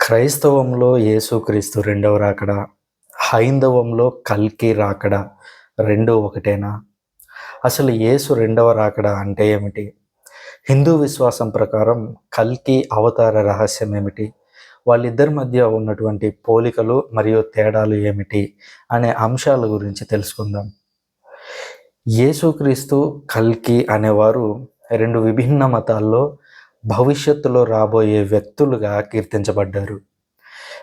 క్రైస్తవంలో యేసుక్రీస్తు రెండవ రాకడ హైందవంలో కల్కి రాకడ రెండు ఒకటేనా? అసలు యేసు రెండవ రాకడ అంటే ఏమిటి? హిందూ విశ్వాసం ప్రకారం కల్కి అవతార రహస్యం ఏమిటి వాళ్ళిద్దరి మధ్య ఉన్నటువంటి పోలికలు మరియు తేడాలు ఏమిటి అనే అంశాల గురించి తెలుసుకుందాం. యేసుక్రీస్తు కల్కి అనేవారు రెండు విభిన్న మతాల్లో భవిష్యత్తులో రాబోయే వ్యక్తులుగా కీర్తించబడ్డారు.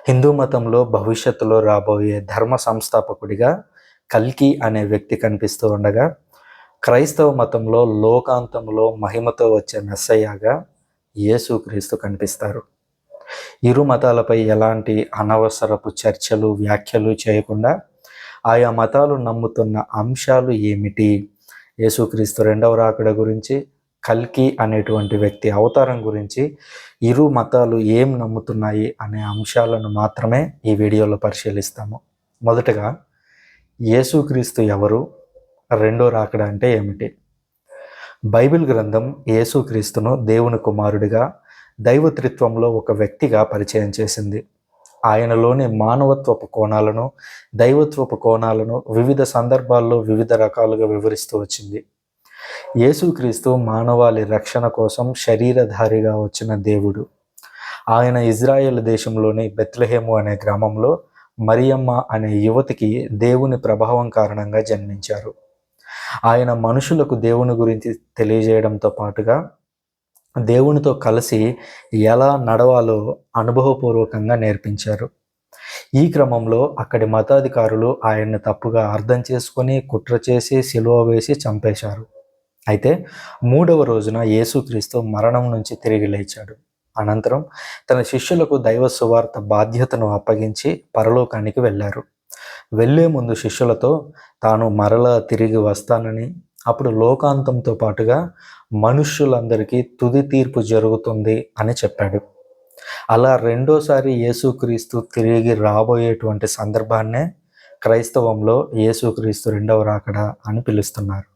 హిందూ మతంలో భవిష్యత్తులో రాబోయే ధర్మ సంస్థాపకుడిగా కల్కి అనే వ్యక్తి కనిపిస్తూ ఉండగా క్రైస్తవ మతంలో లోకాంతంలో మహిమతో వచ్చే మెస్సయ్యగా యేసుక్రీస్తు కనిపిస్తారు. ఇరు మతాలపై ఎలాంటి అనవసరపు చర్చలు వ్యాఖ్యలు చేయకుండా ఆయా మతాలు నమ్ముతున్న అంశాలు ఏమిటి? యేసుక్రీస్తు రెండవ రాకడ గురించి కల్కి అనేటువంటి వ్యక్తి అవతారం గురించి ఇరు మతాలు ఏం నమ్ముతున్నాయి అనే అంశాలను మాత్రమే ఈ వీడియోలో పరిశీలిస్తాము. మొదటగా యేసుక్రీస్తు ఎవరు? రెండో రాకడ అంటే ఏమిటి? బైబిల్ గ్రంథం యేసుక్రీస్తును దేవుని కుమారుడిగా దైవత్రిత్వంలో ఒక వ్యక్తిగా పరిచయం చేసింది. ఆయనలోని మానవత్వపు కోణాలను దైవత్వపు కోణాలను వివిధ సందర్భాల్లో వివిధ రకాలుగా వివరిస్తూ వచ్చింది. యేసుక్రీస్తు మానవాళి రక్షణ కోసం శరీరధారిగా వచ్చిన దేవుడు. ఆయన ఇజ్రాయెల్ దేశంలోని బెత్లహేము అనే గ్రామంలో మరియమ్మ అనే యువతికి దేవుని ప్రభావం కారణంగా జన్మించారు. ఆయన మనుషులకు దేవుని గురించి తెలియజేయడంతో పాటుగా దేవునితో కలిసి ఎలా నడవాలో అనుభవపూర్వకంగా నేర్పించారు. ఈ క్రమంలో అక్కడి మతాధికారులు ఆయన్ని తప్పుగా అర్థం చేసుకొని కుట్ర చేసి సిలువ వేసి చంపేశారు. అయితే మూడవ రోజున యేసుక్రీస్తు మరణం నుంచి తిరిగి లేచాడు. అనంతరం తన శిష్యులకు దైవ సువార్త బాధ్యతను అప్పగించి పరలోకానికి వెళ్ళారు. వెళ్ళే ముందు శిష్యులతో తాను మరలా తిరిగి వస్తానని అప్పుడు లోకాంతంతో పాటుగా మనుష్యులందరికీ తుది తీర్పు జరుగుతుంది అని చెప్పాడు. అలా రెండోసారి యేసుక్రీస్తు తిరిగి రాబోయేటువంటి సందర్భాన్నే క్రైస్తవంలో యేసుక్రీస్తు రెండవ రాకడా అని పిలుస్తున్నారు.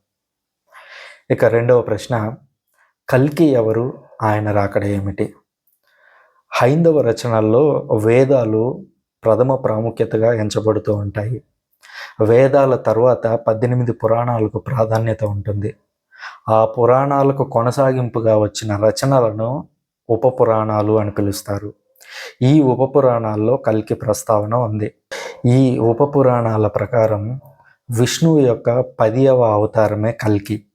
ఇక రెండవ ప్రశ్న కల్కి ఎవరు ఆయన రాకడ ఏమిటి? హైందవ రచనల్లో వేదాలు ప్రథమ ప్రాముఖ్యతగా ఎంచబడుతూ ఉంటాయి. వేదాల తర్వాత పద్దెనిమిది పురాణాలకు ప్రాధాన్యత ఉంటుంది. ఆ పురాణాలకు కొనసాగింపుగా వచ్చిన రచనలను ఉప పురాణాలు అని పిలుస్తారు. ఈ ఉప పురాణాల్లో కల్కి ప్రస్తావన ఉంది. ఈ ఉప పురాణాల ప్రకారం విష్ణువు యొక్క పదియవ అవతారమే కల్కి.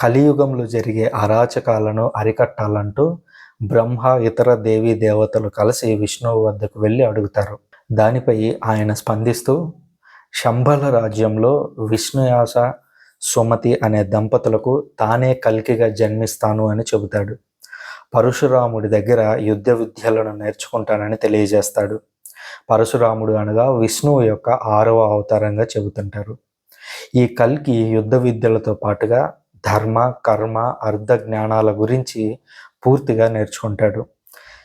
కలియుగంలో జరిగే అరాచకాలను అరికట్టాలంటూ బ్రహ్మ ఇతర దేవీ దేవతలు కలిసి విష్ణువు వద్దకు వెళ్ళి అడుగుతారు. దానిపై ఆయన స్పందిస్తూ శంబల రాజ్యంలో విష్ణుయాస సుమతి అనే దంపతులకు తానే కల్కిగా జన్మిస్తాను అని చెబుతాడు. పరశురాముడి దగ్గర యుద్ధ విద్యలను నేర్చుకుంటానని తెలియజేస్తాడు. పరశురాముడు అనగా విష్ణువు యొక్క ఆరవ అవతారంగా చెబుతుంటారు. ఈ కల్కి యుద్ధ విద్యలతో పాటుగా ధర్మ కర్మ అర్ధ జ్ఞానాల గురించి పూర్తిగా నేర్చుకుంటాడు.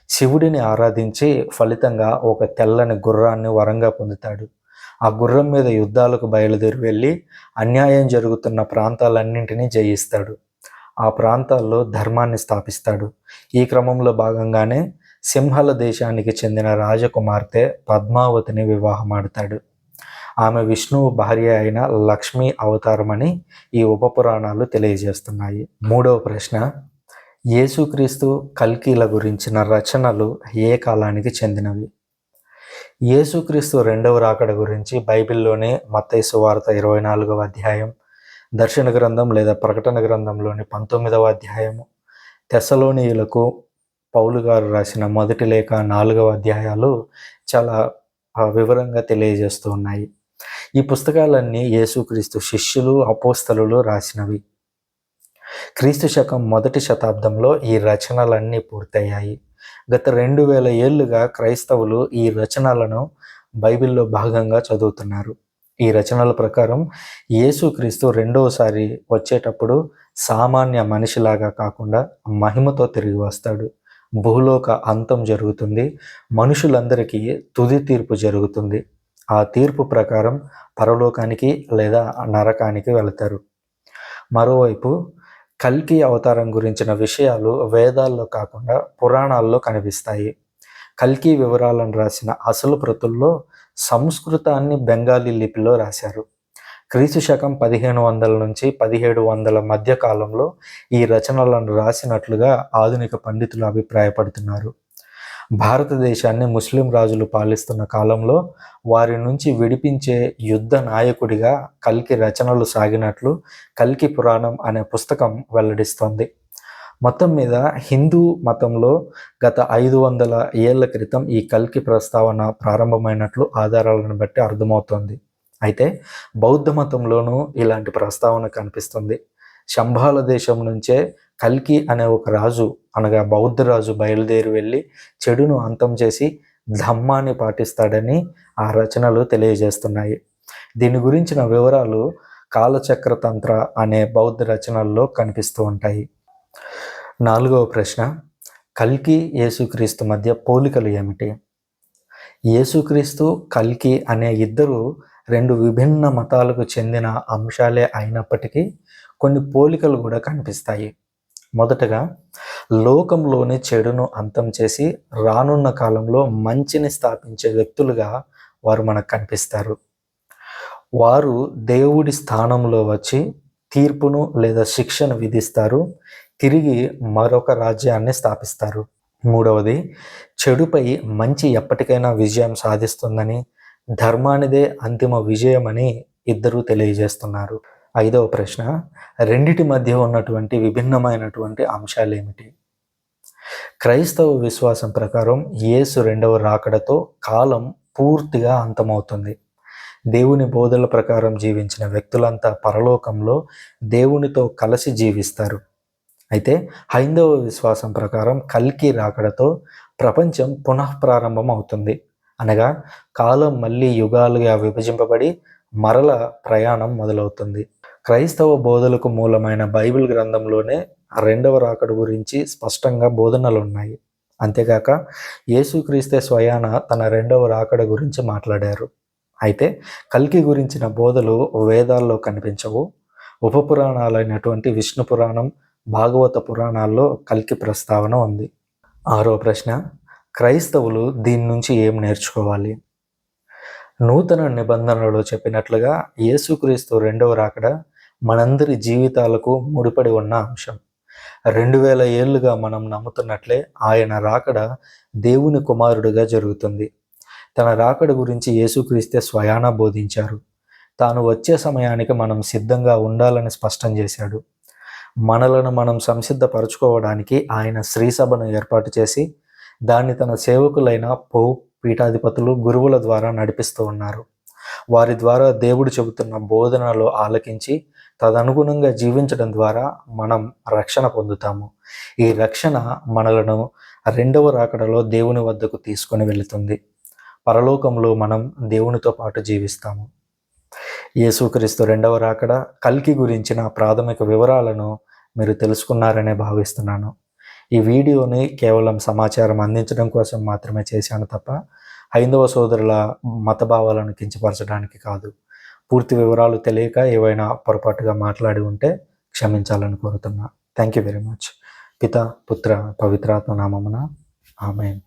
శివుడిని ఆరాధించి ఫలితంగా ఒక తెల్లని గుర్రాన్ని వరంగా పొందుతాడు. ఆ గుర్రం మీద యుద్ధాలకు బయలుదేరి వెళ్ళి అన్యాయం జరుగుతున్న ప్రాంతాలన్నింటినీ జయిస్తాడు. ఆ ప్రాంతాల్లో ధర్మాన్ని స్థాపిస్తాడు. ఈ క్రమంలో భాగంగానే సింహల దేశానికి చెందిన రాజకుమార్తె పద్మావతిని వివాహమాడతాడు. ఆమె విష్ణువు భార్య అయిన లక్ష్మీ అవతారమని ఈ ఉపపురాణాలు తెలియజేస్తున్నాయి. మూడవ ప్రశ్న యేసుక్రీస్తు కల్కీల గురించిన రచనలు ఏ కాలానికి చెందినవి? యేసుక్రీస్తు రెండవ రాకడ గురించి బైబిల్లోని మత్తైసు వార్త ఇరవై నాలుగవ అధ్యాయం దర్శన గ్రంథం లేదా ప్రకటన గ్రంథంలోని పంతొమ్మిదవ అధ్యాయము తెసలోనియులకు పౌలు గారు రాసిన మొదటి లేఖ నాలుగవ అధ్యాయాలు చాలా వివరంగా తెలియజేస్తూ ఉన్నాయి. ఈ పుస్తకాలన్నీ యేసుక్రీస్తు శిష్యులు అపోస్తలు రాసినవి. క్రీస్తు శకం మొదటి శతాబ్దంలో ఈ రచనలన్నీ పూర్తయ్యాయి. గత రెండు వేల ఏళ్ళుగా క్రైస్తవులు ఈ రచనలను బైబిల్లో భాగంగా చదువుతున్నారు. ఈ రచనల ప్రకారం యేసుక్రీస్తు రెండవసారి వచ్చేటప్పుడు సామాన్య మనిషిలాగా కాకుండా మహిమతో తిరిగి వస్తాడు. భూలోక అంతం జరుగుతుంది. మనుషులందరికీ తుది తీర్పు జరుగుతుంది. ఆ తీర్పు ప్రకారం పరలోకానికి లేదా నరకానికి వెళతారు. మరోవైపు కల్కి అవతారం గురించిన విషయాలు వేదాల్లో కాకుండా పురాణాల్లో కనిపిస్తాయి. కల్కి వివరాలను రాసిన అసలు ప్రతుల్లో సంస్కృతాన్ని బెంగాలీ లిపిలో రాశారు. క్రీస్తు శకం పదిహేను వందల నుంచి పదిహేడు వందల మధ్య కాలంలో ఈ రచనలను రాసినట్లుగా ఆధునిక పండితులు అభిప్రాయపడుతున్నారు. భారతదేశాన్ని ముస్లిం రాజులు పాలిస్తున్న కాలంలో వారి నుంచి విడిపించే యుద్ధ నాయకుడిగా కల్కి రచనలు సాగినట్లు కల్కి పురాణం అనే పుస్తకం వెల్లడిస్తోంది. మొత్తం మీద హిందూ మతంలో గత ఐదు వందల ఏళ్ళ క్రితం ఈ కల్కి ప్రస్తావన ప్రారంభమైనట్లు ఆధారాలను బట్టి అర్థమవుతోంది. అయితే బౌద్ధ మతంలోనూ ఇలాంటి ప్రస్తావన కనిపిస్తుంది. శంభాల దేశం నుంచే కల్కి అనే ఒక రాజు అనగా బౌద్ధ రాజు బయలుదేరి వెళ్ళి చెడును అంతం చేసి ధమ్మాన్ని పాటిస్తాడని ఆ రచనలు తెలియజేస్తున్నాయి. దీని గురించిన వివరాలు కాలచక్రతంత్ర అనే బౌద్ధ రచనల్లో కనిపిస్తూ ఉంటాయి. నాలుగవ ప్రశ్న కల్కి యేసుక్రీస్తు మధ్య పోలికలు ఏమిటి? యేసుక్రీస్తు కల్కి అనే ఇద్దరు రెండు విభిన్న మతాలకు చెందిన అంశాలే అయినప్పటికీ కొన్ని పోలికలు కూడా కనిపిస్తాయి. మొదటగా లోకంలోని చెడును అంతం చేసి రానున్న కాలంలో మంచిని స్థాపించే వ్యక్తులుగా వారు మనకు కనిపిస్తారు. వారు దేవుడి స్థానంలో వచ్చి తీర్పును లేదా శిక్షను విధిస్తారు. తిరిగి మరొక రాజ్యాన్ని స్థాపిస్తారు. మూడవది చెడుపై మంచి ఎప్పటికైనా విజయం సాధిస్తుందని ధర్మానిదే అంతిమ విజయమని ఇద్దరూ తెలియజేస్తున్నారు. ఐదవ ప్రశ్న రెండిటి మధ్య ఉన్నటువంటి విభిన్నమైనటువంటి అంశాలు ఏమిటి క్రైస్తవ విశ్వాసం ప్రకారం యేసు రెండవ రాకడతో కాలం పూర్తిగా అంతమవుతుంది. దేవుని బోధల ప్రకారం జీవించిన వ్యక్తులంతా పరలోకంలో దేవునితో కలిసి జీవిస్తారు. అయితే హైందవ విశ్వాసం ప్రకారం కల్కి రాకడతో ప్రపంచం పునఃప్రారంభం అవుతుంది అనగా కాలం మళ్ళీ యుగాలుగా విభజింపబడి మరల ప్రయాణం మొదలవుతుంది. క్రైస్తవ బోధలకు మూలమైన బైబిల్ గ్రంథంలోనే రెండవ రాకడ గురించి స్పష్టంగా బోధనలు ఉన్నాయి. అంతేగాక యేసుక్రీస్తే స్వయాన తన రెండవ రాకడ గురించి మాట్లాడారు. అయితే కల్కి గురించిన బోధలు వేదాల్లో కనిపించవు. ఉపపురాణాలైనటువంటి విష్ణు పురాణం భాగవత పురాణాల్లో కల్కి ప్రస్తావన ఉంది. ఆరో ప్రశ్న క్రైస్తవులు దీని నుంచి ఏం నేర్చుకోవాలి? నూతన నిబంధనలో చెప్పినట్లుగా యేసుక్రీస్తు రెండవ రాకడ మనందరి జీవితాలకు ముడిపడి ఉన్న అంశం. రెండు వేల ఏళ్ళుగా మనం నమ్ముతున్నట్లే ఆయన రాకడ దేవుని కుమారుడుగా జరుగుతుంది. తన రాకడ గురించి యేసుక్రీస్తే స్వయాన బోధించారు. తాను వచ్చే సమయానికి మనం సిద్ధంగా ఉండాలని స్పష్టం చేశాడు. మనలను మనం సంసిద్ధపరచుకోవడానికి ఆయన శ్రీసభను ఏర్పాటు చేసి దాన్ని తన సేవకులైన పో పీఠాధిపతులు గురువుల ద్వారా నడిపిస్తూ ఉన్నారు. వారి ద్వారా దేవుడు చెబుతున్న బోధనలో ఆలకించి తదనుగుణంగా జీవించడం ద్వారా మనం రక్షణ పొందుతాము. ఈ రక్షణ మనలను రెండవ రాకడలో దేవుని వద్దకు తీసుకొని వెళుతుంది. పరలోకంలో మనం దేవునితో పాటు జీవిస్తాము. యేసుక్రీస్తు రెండవ రాకడ కల్కి గురించిన ప్రాథమిక వివరాలను మీరు తెలుసుకున్నారనే భావిస్తున్నాను. ఈ వీడియోని కేవలం సమాచారం అందించడం కోసం మాత్రమే చేశాను తప్ప హైందవ సోదరుల మతభావాలను కించపరచడానికి కాదు. పూర్తి వివరాలు తెలియక ఏవైనా పొరపాటుగా మాట్లాడి ఉంటే క్షమించాలని కోరుతున్నా. థ్యాంక్ యూ వెరీ మచ్ పిత పుత్ర పవిత్రాత్మ నామమున. ఆమెన్